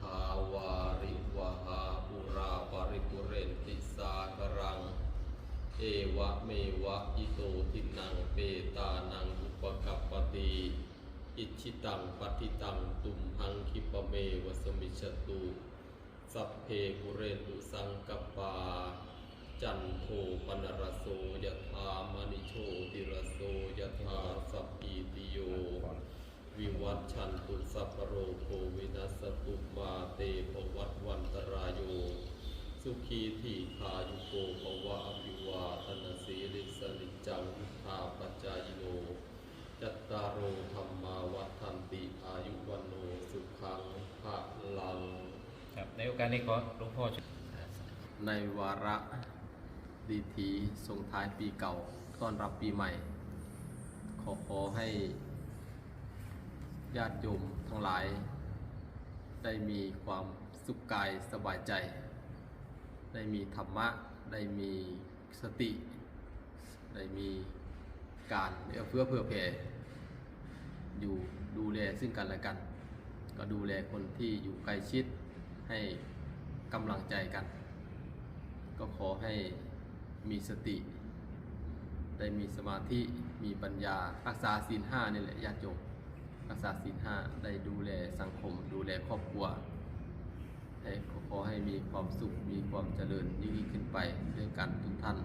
ทาวาริวหาปุราปริปุเรนติสากรัง เอวะเมวะอิโตทินังเปตานังอุปกัปปติอิชิตังปฏิตังตุมหังคิปเมวสมิชตุสัพเพปุเรตุสังกปา จันโทปนรโสยธามนิโชติรโสย วิวัตชันตุสัพพะโรโควินัสตุมาเตภวัตวันตรายโยสุขีทีขายุโกภวะอภิวาทนาสีริสนิจจังวุธาปัจจายโนจัตตารโอธรรมาวัฏันติอายุวันโนสุขังภะลังครับในโอกาสนี้ขอหลวงพ่อช่วยในวาระดีทีส่งท้ายปีเก่าต้อนรับปีใหม่ ขอขอให้ ญาติโยมทั้งหลาย ได้มีความสุขกายสบายใจ ได้มีธรรมะ ได้มีสติ ได้มีการเอื้อเฟื้อเผื่อแผ่อยู่ดูแลซึ่งกันและกัน ก็ดูแลคนที่อยู่ใกล้ชิดให้กำลังใจกัน ก็ขอให้มีสติ ได้มีสมาธิมีปัญญารักษาศีลห้านี่แหละญาติโยม ษาศีลห้าได้ดูแลสังคม ดูแลครอบครัวให้ขอให้มีความสุขมีความเจริญยิ่งขึ้นไปด้วยกันทุกท่าน